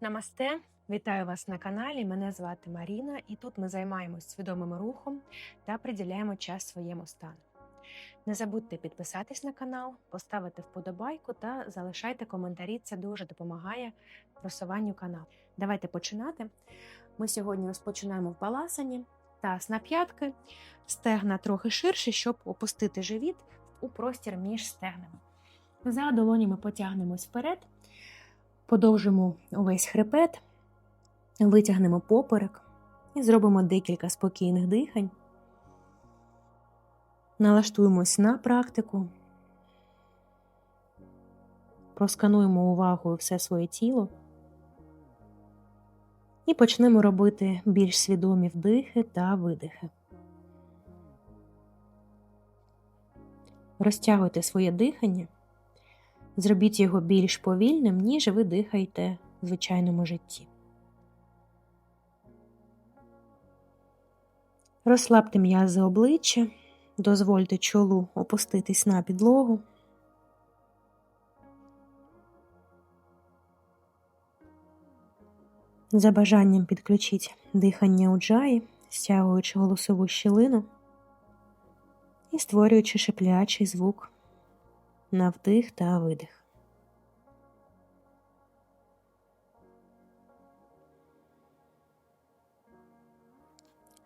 Намасте! Вітаю вас на каналі. Мене звати Маріна, і тут ми займаємось свідомим рухом та приділяємо час своєму стану. Не забудьте підписатись на канал, поставити вподобайку та залишайте коментарі. Це дуже допомагає просуванню каналу. Давайте починати. Ми сьогодні розпочинаємо в баласані, таз на п'ятки, стегна трохи ширше, щоб опустити живіт у простір між стегнами. За долонями потягнемось вперед, подовжимо увесь хребет, витягнемо поперек і зробимо декілька спокійних дихань. Налаштуємось на практику, проскануємо увагою все своє тіло і почнемо робити більш свідомі вдихи та видихи. Розтягуйте своє дихання, зробіть його більш повільним, ніж ви дихаєте в звичайному житті. Розслабте м'язи обличчя, дозвольте чолу опуститись на підлогу. За бажанням підключіть дихання уджаї, стягуючи голосову щілину і створюючи шиплячий звук на вдих та видих.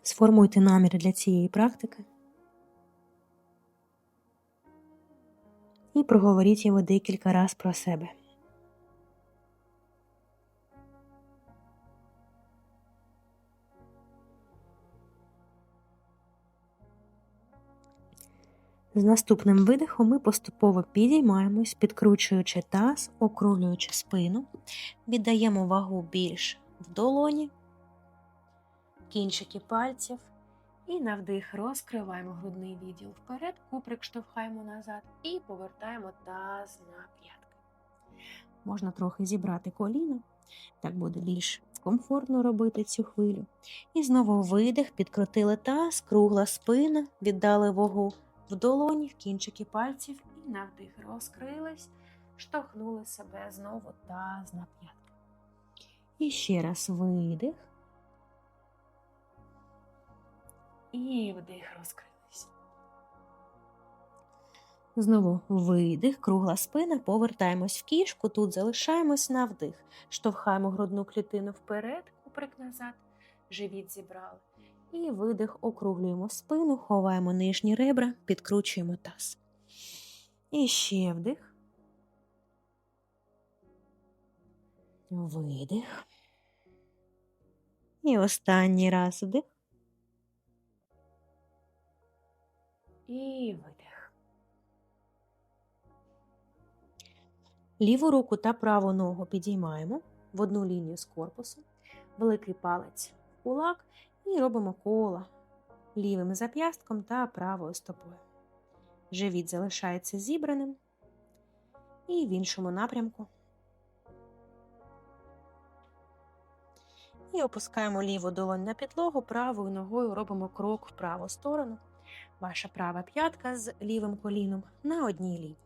Сформуйте наміри для цієї практики і проговоріть його декілька разів про себе. З наступним видихом ми поступово підіймаємось, підкручуючи таз, округлюючи спину, віддаємо вагу більш в долоні, кінчики пальців. І на вдих розкриваємо грудний відділ вперед, куприк штовхаємо назад і повертаємо таз на п'ятки. Можна трохи зібрати коліна, так буде більш комфортно робити цю хвилю. І знову видих, підкрутили таз, кругла спина, віддали вагу в долоні, в кінчики пальців і на вдих розкрились, штовхнули себе знову таз на п'ятки. І ще раз видих. І вдих розкрились. Знову видих, кругла спина, повертаємось в кішку, тут залишаємось на вдих. Штовхаємо грудну клітину вперед, куприк назад, живіт зібрали. І видих, округлюємо спину, ховаємо нижні ребра, підкручуємо таз. І ще вдих. Видих. І останній раз вдих. І видих. Ліву руку та праву ногу підіймаємо в одну лінію з корпусом, великий палець кулак і робимо коло лівим зап'ястком та правою стопою. Живіт залишається зібраним і в іншому напрямку. І опускаємо ліву долонь на підлогу, правою ногою робимо крок в праву сторону. Ваша права п'ятка з лівим коліном на одній лінії.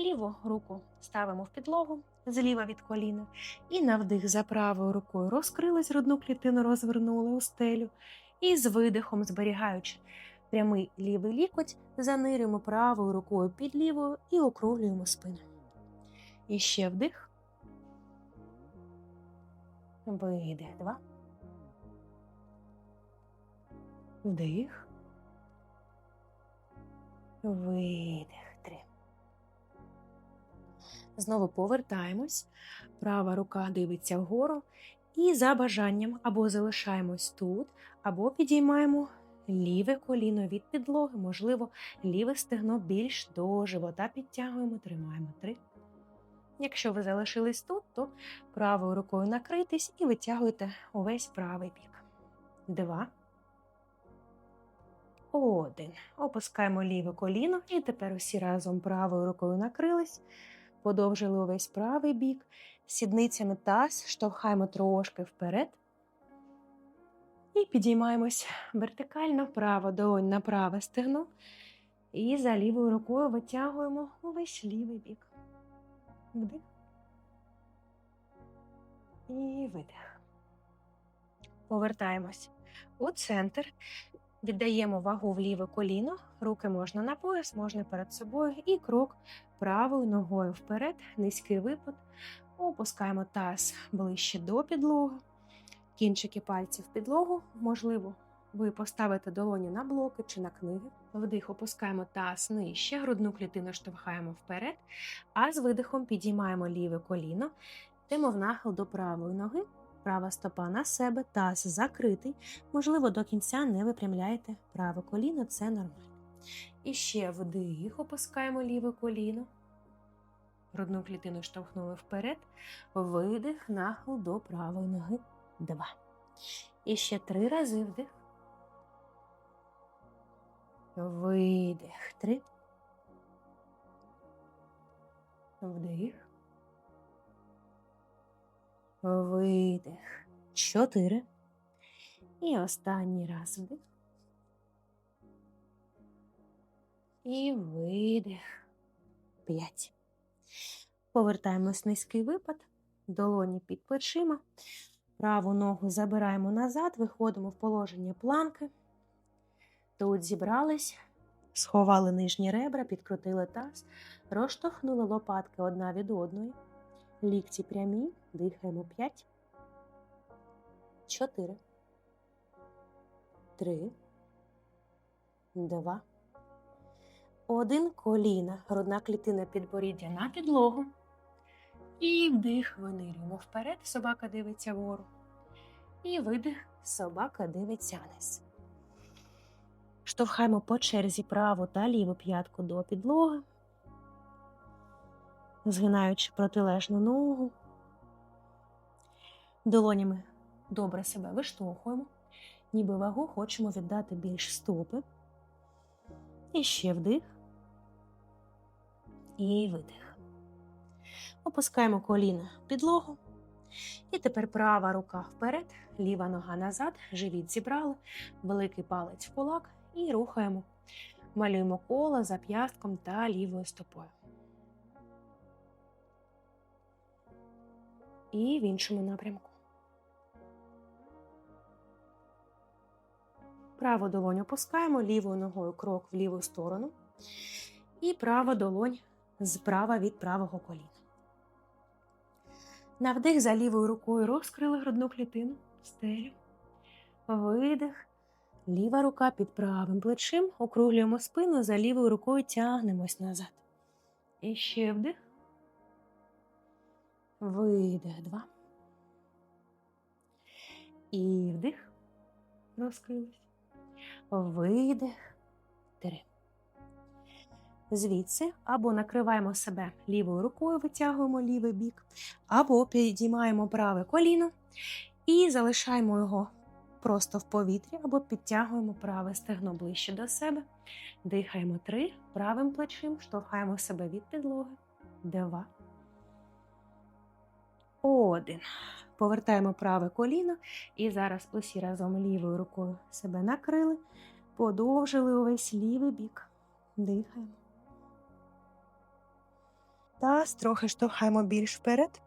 Ліву руку ставимо в підлогу зліва від коліна. І на вдих за правою рукою розкрилась грудну клітину, розвернули у стелю. І з видихом, зберігаючи прямий лівий лікоть, занирюємо правою рукою під лівою і округлюємо спину. І ще вдих. Видих. Два. Вдих. Видих. Знову повертаємось. Права рука дивиться вгору. І за бажанням або залишаємось тут, або підіймаємо ліве коліно від підлоги, можливо, ліве стегно більш до живота підтягуємо, тримаємо три. Якщо ви залишились тут, то правою рукою накритись і витягуєте увесь правий бік. Два. Один. Опускаємо ліве коліно і тепер усі разом правою рукою накрились, подовжили увесь правий бік, сідницями таз, штовхаємо трошки вперед. І підіймаємось вертикально, право долонь на праве стегно. І за лівою рукою витягуємо увесь лівий бік. Вдих. І видих. Повертаємось у центр. Віддаємо вагу в ліве коліно, руки можна на пояс, можна перед собою, і крок правою ногою вперед, низький випад. Опускаємо таз ближче до підлоги, кінчики пальців в підлогу. Можливо, ви поставите долоні на блоки чи на книги. Вдих, опускаємо таз нижче, грудну клітину штовхаємо вперед, а з видихом підіймаємо ліве коліно, йдемо в нахил до правої ноги. Права стопа на себе, таз закритий. Можливо, до кінця не випрямляєте праве коліно, це нормально. І ще вдих, опускаємо ліве коліно. Грудну клітину штовхнули вперед. Видих, нахил до правої ноги. Два. І ще три рази вдих. Видих. Три. Вдих. Видих. Чотири. І останній раз вдих. І видих. П'ять. Повертаємось низький випад. Долоні під плечима. Праву ногу забираємо назад, виходимо в положення планки. Тут зібрались, сховали нижні ребра, підкрутили таз, розштовхнули лопатки одна від одної. Лікті прямі, дихаємо 5, 4, 3, 2, 1. Коліна, грудна клітина підборіддя на підлогу. І вдих, винирюємо вперед, собака дивиться вгору. І видих, собака дивиться вниз. Штовхаємо по черзі праву та ліву п'ятку до підлоги згинаючи протилежну ногу. Долонями добре себе виштовхуємо, ніби вагу хочемо віддати більш стопи. І ще вдих. І видих. Опускаємо коліна в підлогу. І тепер права рука вперед, ліва нога назад, живіт зібрали, великий палець в кулак і рухаємо. Малюємо коло за п'ястком та лівою стопою. І в іншому напрямку. Праву долонь опускаємо, лівою ногою крок в ліву сторону. І права долонь справа від правого коліна. На вдих за лівою рукою розкрили грудну клітину, стелю. Видих. Ліва рука під правим плечим. Округлюємо спину, за лівою рукою тягнемось назад. І ще вдих. Видих два. І вдих. Розкрились. Видих. Три. Звідси або накриваємо себе лівою рукою, витягуємо лівий бік, або підіймаємо праве коліно і залишаємо його просто в повітрі, або підтягуємо праве стегно ближче до себе. Дихаємо три, правим плечим, штовхаємо себе від підлоги. Два. Один. Повертаємо праве коліно. І зараз усі разом лівою рукою себе накрили, подовжили увесь лівий бік. Дихаємо. Таз трохи штовхаємо більш вперед.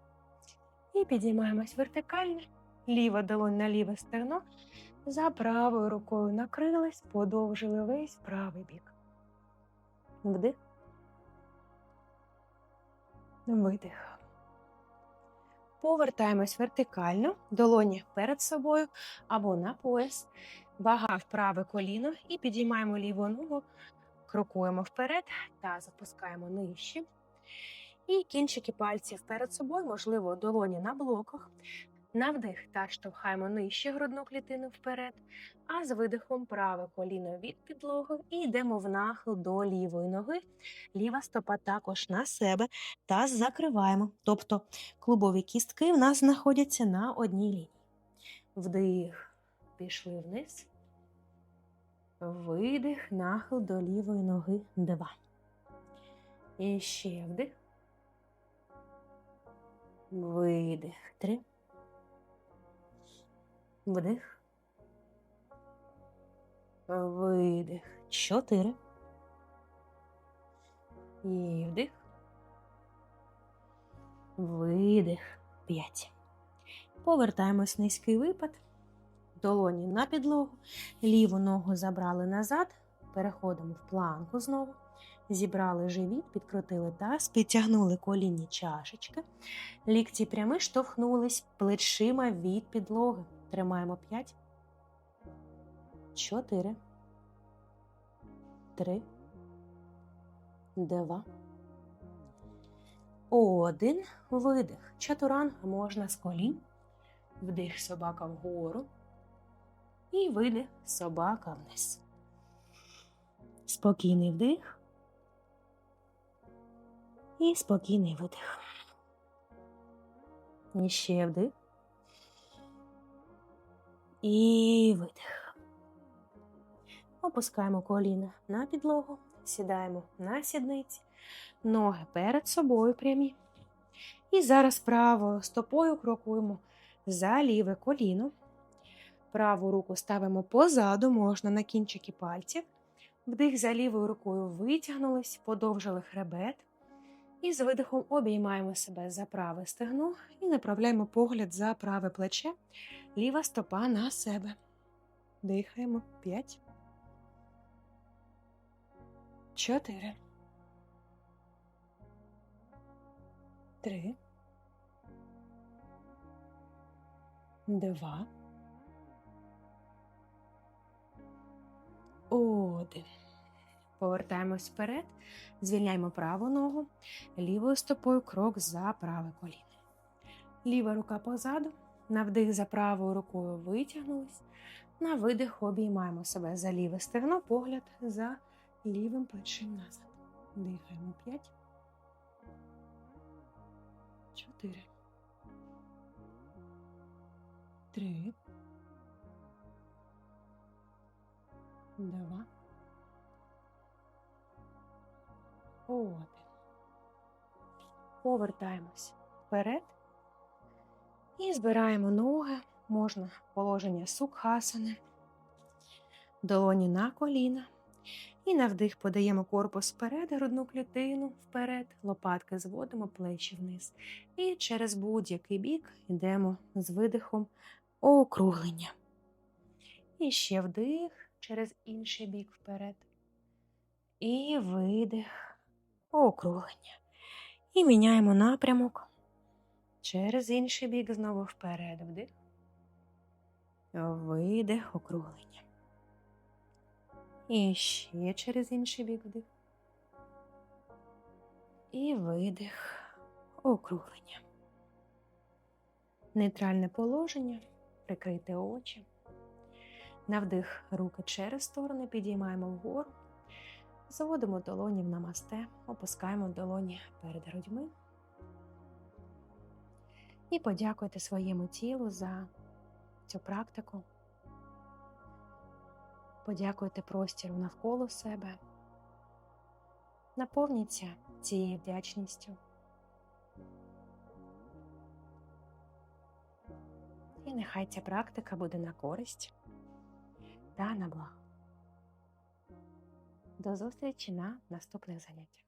І підіймаємось вертикально. Ліва долонь на ліве стегно. За правою рукою накрились, подовжили весь правий бік. Вдих. Видих. Повертаємось вертикально, долоні перед собою або на пояс, вага в праве коліно і підіймаємо ліву ногу, крокуємо вперед та запускаємо нижче. І кінчики пальців перед собою, можливо, долоні на блоках. На вдих та штовхаємо нижче грудну клітину вперед, а з видихом праве коліно від підлоги і йдемо в нахил до лівої ноги. Ліва стопа також на себе та закриваємо. Тобто клубові кістки в нас знаходяться на одній лінії. Вдих, пішли вниз. Видих, нахил до лівої ноги. Два. І ще вдих. Видих. Три. Вдих. Видих. Чотири. І вдих. Видих. П'ять. Повертаємось в низький випад, долоні на підлогу, ліву ногу забрали назад, переходимо в планку знову. Зібрали живіт, підкрутили таз, підтягнули колінні чашечки, лікті прями штовхнулись плечима від підлоги. Тримаємо 5, 4, 3, 2, 1. Видих. Чатуранга можна з колін. Вдих собака вгору. І видих собака вниз. Спокійний вдих. І спокійний видих. І ще вдих. І видих. Опускаємо коліна на підлогу, сідаємо на сідниці, ноги перед собою прямі. І зараз правою стопою крокуємо за ліве коліно. Праву руку ставимо позаду, можна на кінчики пальців. Вдих за лівою рукою витягнулись, подовжили хребет. І з видихом обіймаємо себе за праве стегно і направляємо погляд за праве плече, ліва стопа на себе. Дихаємо 5. 4. 3. 2. 1. Повертаємось вперед, звільняємо праву ногу, лівою стопою крок за праве коліно. Ліва рука позаду, на вдих за правою рукою витягнулись, на видих обіймаємо себе за ліве стегно, погляд за лівим плечем назад. Дихаємо 5, 4, 3, 2, Один. Повертаємось вперед і збираємо ноги, можна положення сукхасани, долоні на коліна. І на вдих подаємо корпус вперед, грудну клітину вперед, лопатки зводимо плечі вниз. І через будь-який бік йдемо з видихом округлення. І ще вдих через інший бік вперед. І видих округлення. І міняємо напрямок через інший бік знову вперед. Вдих. Видих округлення. І ще через інший бік вдих. І видих округлення. Нейтральне положення. Прикрийте очі. На вдих руки через сторони підіймаємо вгору. Заводимо долоні в намасте, опускаємо долоні перед грудьми. І подякуйте своєму тілу за цю практику. Подякуйте простіру навколо себе. Наповніться цією вдячністю. І нехай ця практика буде на користь та на благо. До зустрічі на наступних заняттях.